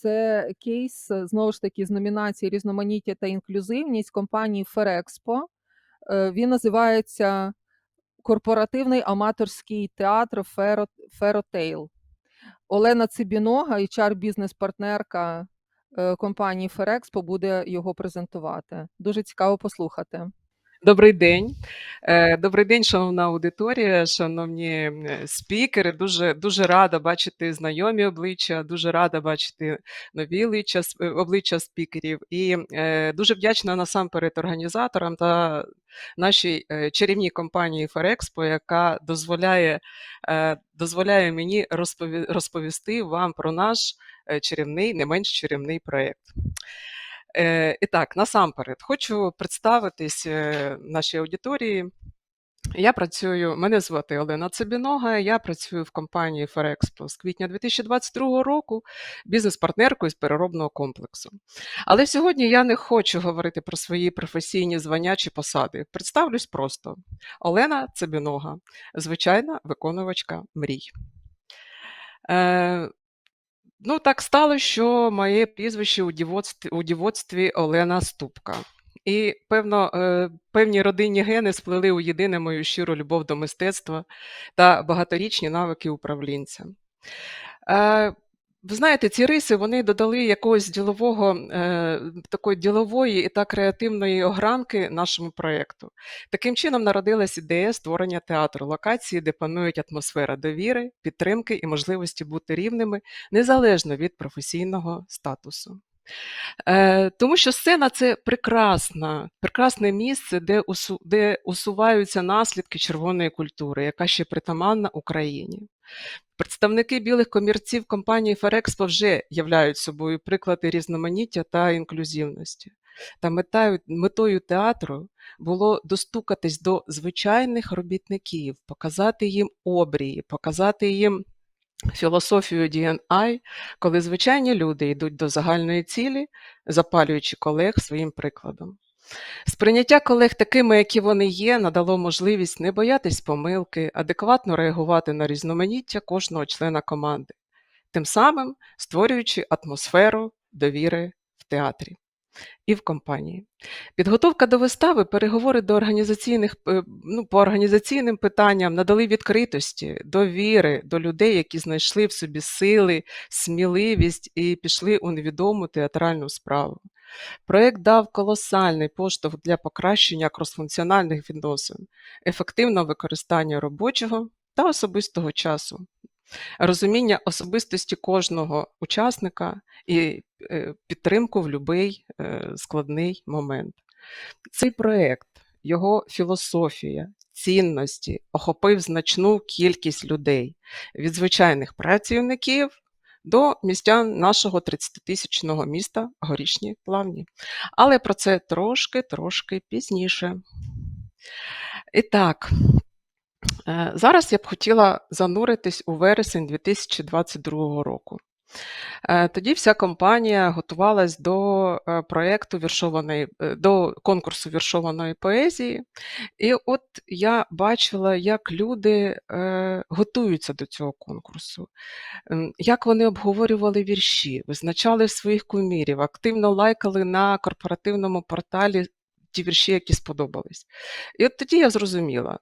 Це кейс, е, знову ж таки, з номінації "Різноманіття та інклюзивність" компанії Ferexpo. Е, він називається "Корпоративний аматорський театр Феро Феротейл". Олена Цибінога, HR-бізнес-партнерка, е, компанії Ferexpo, буде його презентувати. Дуже цікаво послухати. Добрий день. Е, Добрий день, шановна аудиторія, шановні е, спікери. Дуже дуже рада бачити знайомі обличчя, дуже рада бачити нові обличчя, е, обличчя спікерів. І дуже вдячна насамперед організаторам та нашій чарівній компанії Ferexpo, яка дозволяє, дозволяє мені розпові, розповісти вам про наш чарівний, не менш чарівний проєкт. І так, насамперед, хочу представитись е, нашій аудиторії. Я працюю, мене звати Олена Цибінога, я працюю в компанії Ferexpo з квітня 2022 року бізнес-партнеркою з переробного комплексу. Але сьогодні я не хочу говорити про свої професійні звання чи посади. Представлюсь просто: Олена Цибінога, звичайна виконувачка мрій. Е, Ну, так стало, що моє прізвище у дівоцтві, у дівоцтві Олена Ступка. І певно, е, певні родинні гени сплели у єдине мою щиру любов до мистецтва та багаторічні навики управлінця. Ви знаєте, ці риси вони додали якогось ділового, е, такої ділової та креативної огранки нашому проєкту. Таким чином народилась ідея створення театру локації, де панують атмосфера довіри, підтримки і можливості бути рівними незалежно від професійного статусу. Е, тому що сцена це прекрасна, прекрасне місце, де, усу, де усуваються наслідки червоної культури, яка ще притаманна Україні. Представники білих комірців компанії Ferexpo вже являють собою приклади різноманіття та інклюзивності. Та метою, метою театру було достукатись до звичайних робітників, показати їм обрії, показати їм філософію D&I, коли звичайні люди йдуть до загальної цілі, запалюючи колег своїм прикладом. Сприйняття колег такими, які вони є, надало можливість не боятись помилки, адекватно реагувати на різноманіття кожного члена команди, тим самим створюючи атмосферу довіри в театрі і в компанії. Підготовка до вистави, переговори до організаційних, е, ну, по організаційним питанням надали відкритості, довіри до людей, які знайшли в собі сили, сміливість і пішли у невідому театральну справу. Проєкт дав колосальний поштовх для покращення кросфункціональних відносин, ефективного використання робочого та особистого часу, розуміння особистості кожного учасника і е, підтримку в будь-який складний момент. Цей проєкт, його філософія, цінності охопив значну кількість людей від звичайних працівників до містян нашого 30-тисячного міста Горішні Плавні. Але про це трошки-трошки пізніше. І так, е, зараз я б хотіла зануритись у вересень 2022 року. Е, Тоді вся компанія готувалась до е, проєкту віршованої, е, до конкурсу віршованої поезії. І от я бачила, як люди готуються до цього конкурсу, як вони обговорювали вірші, визначали своїх кумірів, активно лайкали на корпоративному порталі ті вірші, які сподобались. І от тоді я зрозуміла,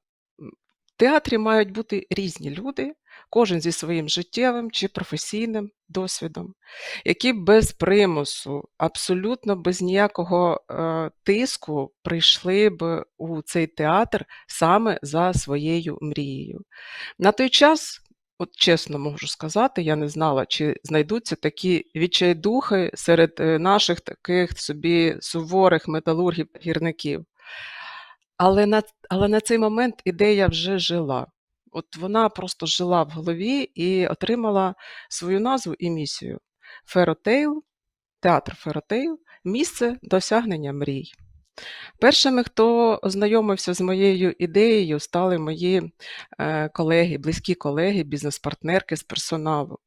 в театрі мають бути різні люди, кожен зі своїм життєвим чи професійним досвідом, які без примусу, абсолютно без ніякого е, тиску прийшли б у цей театр саме за своєю мрією. На той час, от чесно можу сказати, я не знала, чи знайдуться такі відчайдухи серед е, наших таких собі суворих металургів гірників. Але на, але на цей момент ідея вже жила. От вона просто жила в голові і отримала свою назву і місію. Феротейл, театр Феротейл місце досягнення мрій. Першими, хто ознайомився з моєю ідеєю, стали мої е, колеги, близькі колеги, бізнес-партнерки з персоналу,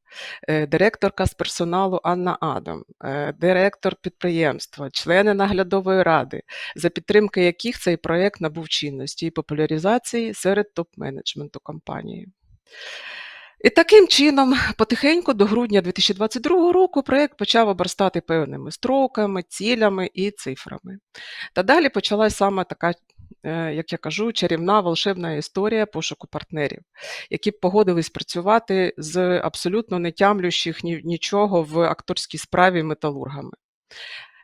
е, директорка з персоналу Анна Адам, е, директор підприємства, члени наглядової ради, за підтримки яких цей проєкт набув чинності і популяризації серед топ-менеджменту компанії. І таким чином, потихеньку до грудня 2022 року проєкт почав обростати певними строками, цілями і цифрами. Та далі почалась саме така, е, як я кажу, чарівна волшебна історія пошуку партнерів, які б погодились працювати з абсолютно не тямлющих нічого в акторській справі металургами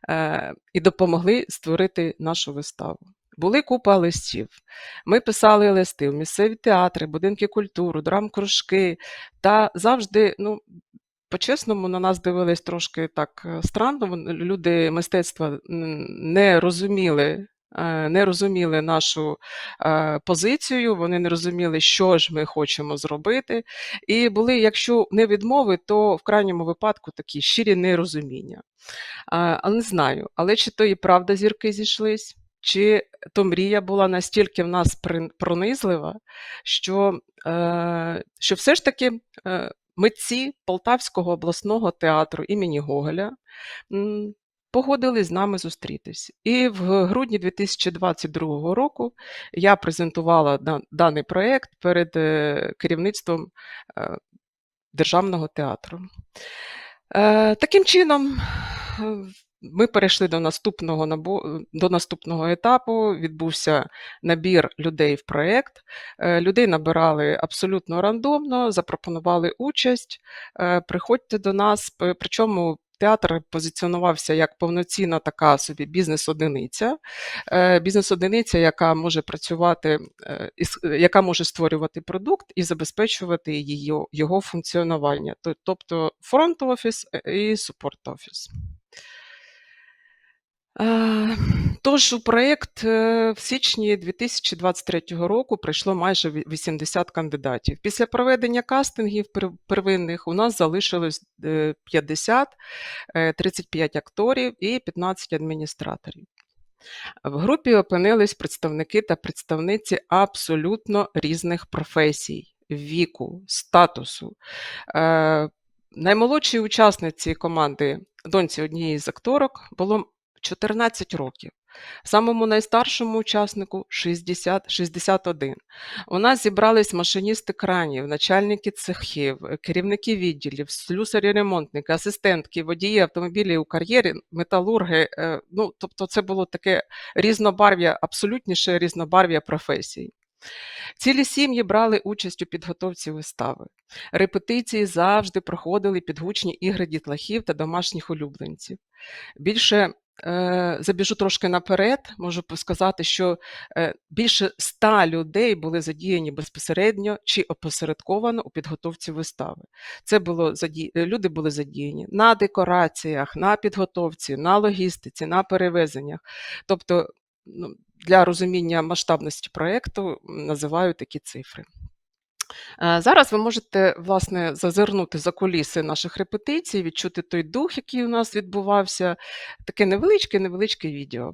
е, і допомогли створити нашу виставу. Були купа листів. Ми писали листи в місцеві театри, будинки культури, драм-кружки. Та завжди, ну, по-чесному, на нас дивились трошки так е, странно. Люди мистецтва не розуміли. е, Не розуміли нашу е, позицію, вони не розуміли, що ж ми хочемо зробити. І були, якщо не відмови, то в крайньому випадку такі щирі нерозуміння. Але не знаю, але чи то і правда зірки зійшлись, чи то мрія була настільки в нас пронизлива, що, е, що все ж таки е, митці Полтавського обласного театру імені Гоголя погодились з нами зустрітись. І в грудні 2022 року я презентувала даний проєкт перед е, керівництвом Державного театру. Таким чином, ми перейшли до наступного, набо- до наступного етапу. Відбувся набір людей в проєкт. Е, Людей набирали абсолютно рандомно, запропонували участь. Е, Приходьте до нас. Причому театр позиціонувався як повноцінна така собі бізнес-одиниця. Е, Бізнес-одиниця, яка може працювати, яка може створювати продукт і забезпечувати її, його функціонування, тобто фронт-офіс і супорт-офіс. Е, Тож у проєкт е, в січні 2023 року прийшло майже ві- 80 кандидатів. Після проведення кастингів пер- первинних у нас залишилось е, 50, е, 35 акторів і 15 адміністраторів. В групі опинились представники та представниці абсолютно різних професій, віку, статусу. Е, Наймолодшій учасниці команди, доньці однієї з акторок, було 14 років. Самому найстаршому учаснику 60, 61. У нас зібрались машиністи кранів, начальники цехів, керівники відділів, слюсарі-ремонтники, асистентки, водії автомобілів у кар'єрі, металурги. е, Ну, тобто, це було таке різнобарв'я, абсолютніше різнобарв'я професій. Цілі сім'ї брали участь у підготовці вистави. Репетиції завжди проходили під гучні ігри дітлахів та домашніх улюбленців. Більше забіжу трошки наперед, можу сказати, що е, більше ста людей були задіяні безпосередньо чи опосередковано у підготовці вистави. Це було заді... е, люди були задіяні на декораціях, на підготовці, на логістиці, на перевезеннях. Тобто, ну, для розуміння масштабності проєкту називаю такі цифри. Е, Зараз ви можете власне зазирнути за куліси наших репетицій, відчути той дух, який у нас відбувався. Таке невеличке, невеличке відео.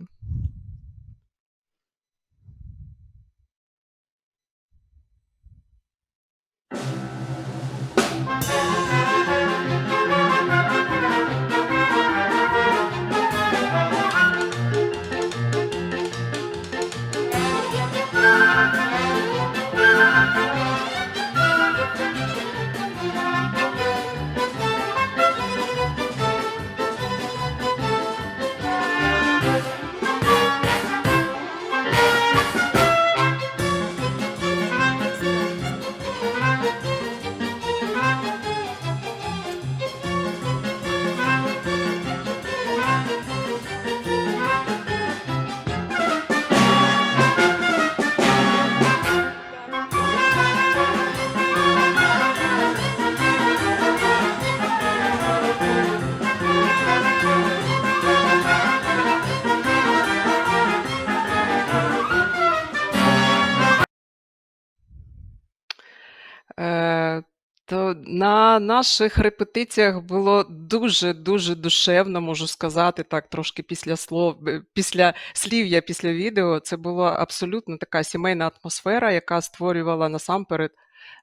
Е, То на наших репетиціях було дуже-дуже душевно, можу сказати, так, трошки після слов, після після слів'я, після відео. Це була абсолютно така сімейна атмосфера, яка створювала насамперед,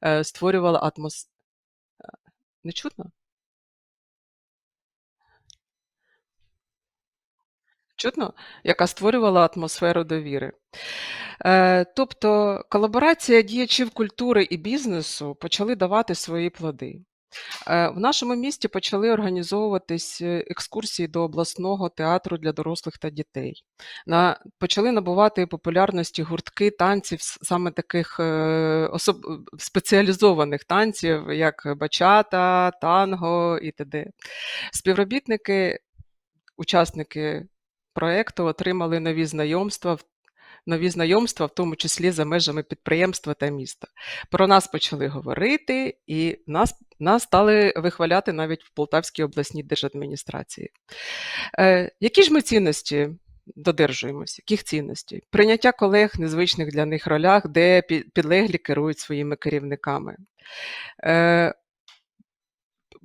е, створювала атмос... Не чутно? Чутно? Яка створювала атмосферу довіри. Е, тобто колаборація діячів культури і бізнесу почали давати свої плоди. Е, В нашому місті почали організовуватись е, екскурсії до обласного театру для дорослих та дітей. На, почали набувати популярності гуртки танців саме таких особ, спеціалізованих танців, як бачата, танго і т.д. Співробітники, учасники проєкту отримали нові знайомства, нові знайомства, в тому числі за межами підприємства та міста. Про нас почали говорити, і нас, нас стали вихваляти навіть в Полтавській обласній держадміністрації. Е, які ж ми цінності додержуємося? Яких цінностей? Прийняття колег в незвичних для них ролях, де підлеглі керують своїми керівниками.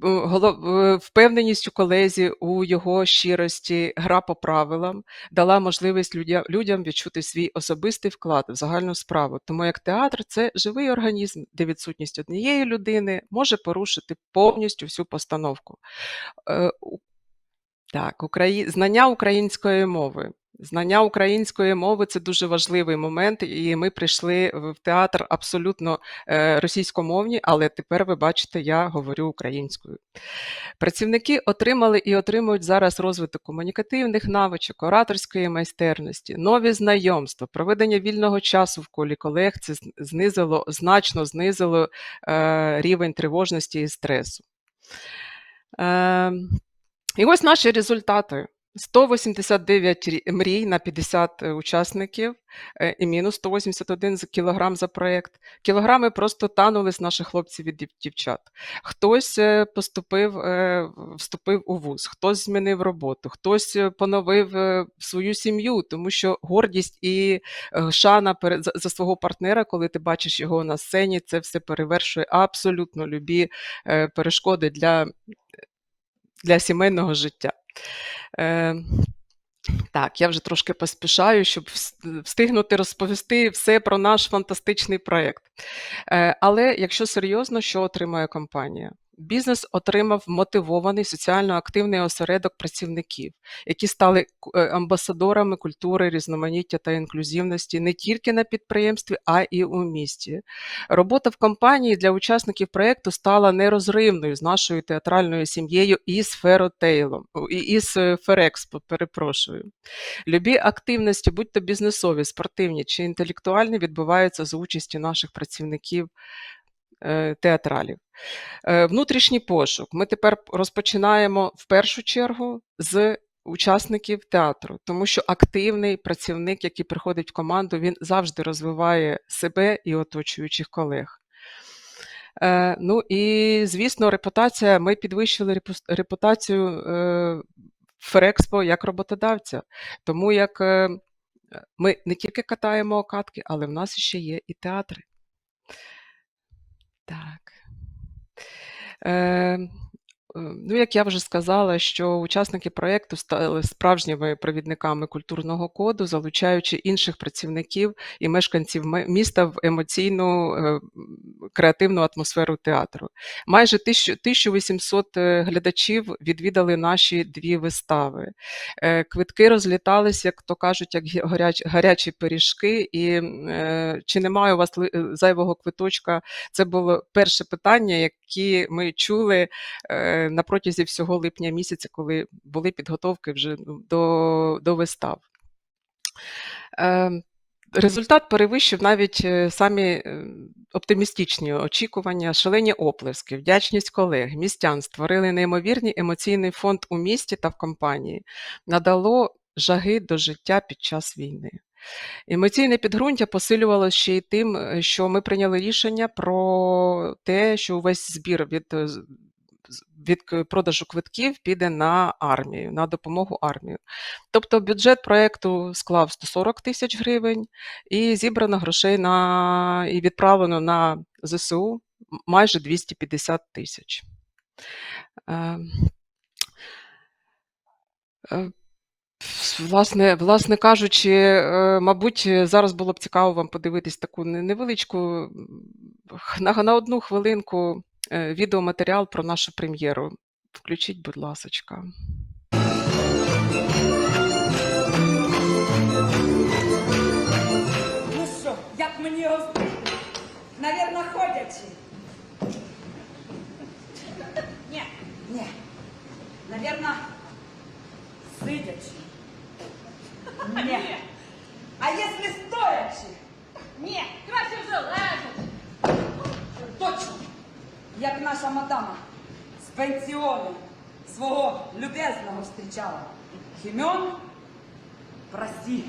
Е, е, Впевненість у колезі, у його щирості, гра по правилам дала можливість людя- людям відчути свій особистий вклад в загальну справу. Тому як театр це живий організм, де відсутність однієї людини може порушити повністю всю постановку. Е, Так, Украї... знання української мови. Знання української мови це дуже важливий момент, і ми прийшли в театр абсолютно е, російськомовні, але тепер ви бачите, я говорю українською. Працівники отримали і отримують зараз розвиток комунікативних навичок, ораторської майстерності, нові знайомства, проведення вільного часу в колі колег. Це знизило, значно знизило е, рівень тривожності і стресу. Е, і ось наші результати. 189 рі- мрій на 50 е, учасників е, і мінус 181 з- кілограм за проєкт. Кілограми просто танули з наших хлопців і дівчат. Хтось е, поступив, вступив у вуз, хтось змінив роботу, хтось поновив свою сім'ю, тому що гордість і шана за, свого партнера, коли ти бачиш його на сцені, це все перевершує абсолютно любі перешкоди для, для сімейного життя. Е, так, я вже трошки поспішаю, щоб встигнути розповісти все про наш фантастичний проєкт. Е, Але якщо серйозно, що отримує компанія? Бізнес отримав мотивований соціально активний осередок працівників, які стали е, амбасадорами культури, різноманіття та інклюзивності не тільки на підприємстві, а і у місті. Робота в компанії для учасників проєкту стала нерозривною з нашою театральною сім'єю і з Феротейлом, і з е, Ферекспо, перепрошую. Любі активності, будь то бізнесові, спортивні чи інтелектуальні, відбуваються за участі наших працівників театралів. Е, Внутрішній пошук. Ми тепер розпочинаємо в першу чергу з учасників театру, тому що активний працівник, який приходить в команду, він завжди розвиває себе і оточуючих колег. Е, ну і, звісно, репутація. Ми підвищили репутацію е, Ферекспо як роботодавця, тому як е, ми не тільки катаємо окатки, але в нас ще є і театри. Так. Е, Ну, як я вже сказала, що учасники проєкту стали справжніми провідниками культурного коду, залучаючи інших працівників і мешканців міста в емоційну е, креативну атмосферу театру. Майже 1000 1800 е, глядачів відвідали наші дві вистави. Е, Квитки розлітались, як то кажуть, як гаряч- гарячі пиріжки. І е, чи немає у вас е, зайвого квиточка? Це було перше питання, яке ми чули е, на протязі всього липня місяця, коли були підготовки вже ну, до, до вистав. Е, Результат перевищив навіть е, самі е, оптимістичні очікування, шалені оплески, вдячність колег, містян створили неймовірний емоційний фонд у місті та в компанії, надало жаги до життя під час війни. Емоційне підґрунтя посилювалося ще й тим, що ми прийняли рішення про те, що увесь збір від, від продажу квитків піде на армію, на допомогу армію. Тобто бюджет проєкту склав 140 тисяч гривень і зібрано грошей на і відправлено на ЗСУ майже 250 тисяч. Е, е, Власне, власне кажучи, е, мабуть, зараз було б цікаво вам подивитись таку невеличку на, на одну хвилинку Е, відеоматеріал про нашу прем'єру. Включіть, будь ласочка. Ну що, як мені роз... Навірно, ходячи. Ні, ні. Навірно, сидячи. Ні. А якщо стоячи? Ні, краще вже лежать. Точно. Як наша мадама з пенсіону свого любезного зустрічала. Хімьон, прости.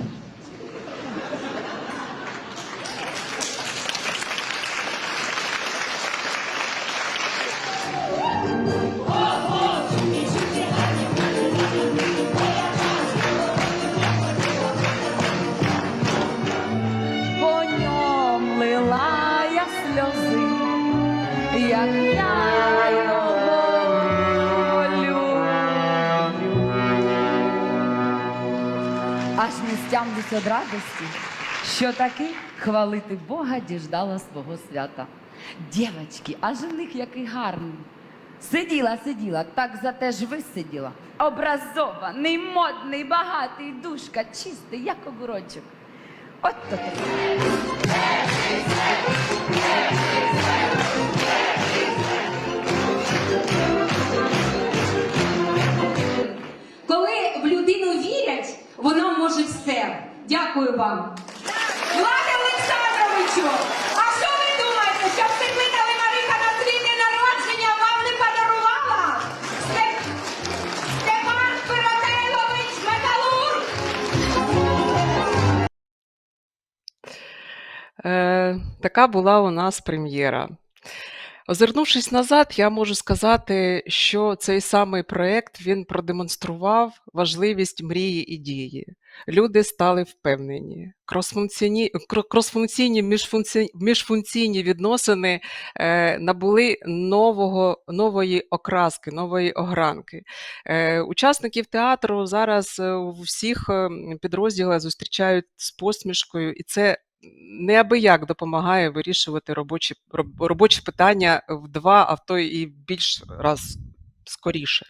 Не від радості, що таки хвалити Бога діждала свого свята. Дівочки, а жених який гарний. Сиділа, сиділа, так зате ж висиділа. Образований, модний, багатий, душка, чистий, як огурочок. От то. Коли в людину вірять, вона може все. Дякую вам. Влади Олександровичу! А що ви думаєте, що всекликали Марика на свій день народження вам не подарувала? Степ... Степан Пиротелович Металург! Е, така була у нас прем'єра. Озирнувшись назад, я можу сказати, що цей самий проєкт він продемонстрував важливість мрії і дії. Люди стали впевнені. Кросфункційні, кросфункційні міжфункці, міжфункційні відносини е, набули нового, нової окраски, нової огранки. Е, учасників театру зараз е, у всіх е, підрозділах зустрічають з посмішкою, і це неабияк допомагає вирішувати робочі, робочі питання в два, а в то і більш раз скоріше.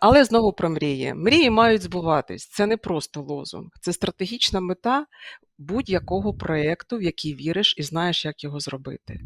Але знову про мрії. Мрії мають збуватись. Це не просто лозунг, це стратегічна мета будь-якого проєкту, в який віриш і знаєш, як його зробити.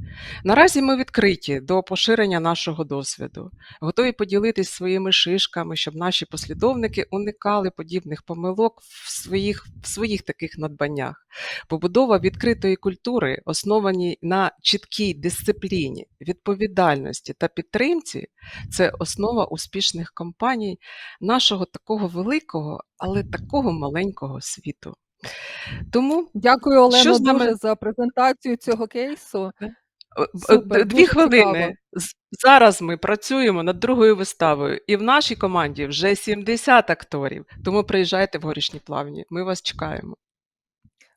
Наразі ми відкриті до поширення нашого досвіду, готові поділитись своїми шишками, щоб наші послідовники уникали подібних помилок в своїх, в своїх таких надбаннях. Побудова відкритої культури, основаній на чіткій дисципліні, відповідальності та підтримці, це основа успішних компаній нашого такого великого, але такого маленького світу. Тому Дякую, Олено, Що з нами- дуже за презентацію цього кейсу. Е, е, Супер, Дві хвилини. цікаво. Зараз ми працюємо над другою виставою, і в нашій команді вже 70 акторів. Тому приїжджайте в горішні плавні. Ми вас чекаємо.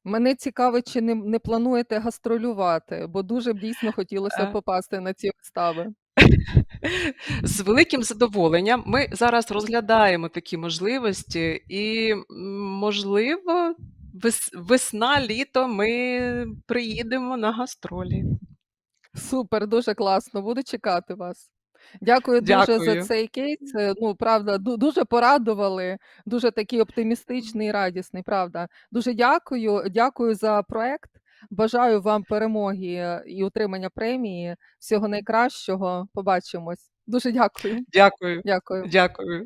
Мене цікавить, чи не, не плануєте гастролювати, бо дуже б дійсно хотілося Е. попасти на ці вистави. З великим задоволенням ми зараз розглядаємо такі можливості, і, можливо, вес- весна, літо ми приїдемо на гастролі. Супер, дуже класно. Буду чекати вас. Дякую дуже за Дякую. цей кейс. Е, Ну, правда, ду- дуже порадували, дуже такий оптимістичний і радісний. Правда. Дуже дякую. Дякую за проект. Бажаю вам перемоги е, і отримання премії. Всього найкращого. Побачимось. Дуже дякую. Дякую. Дякую. Дякую.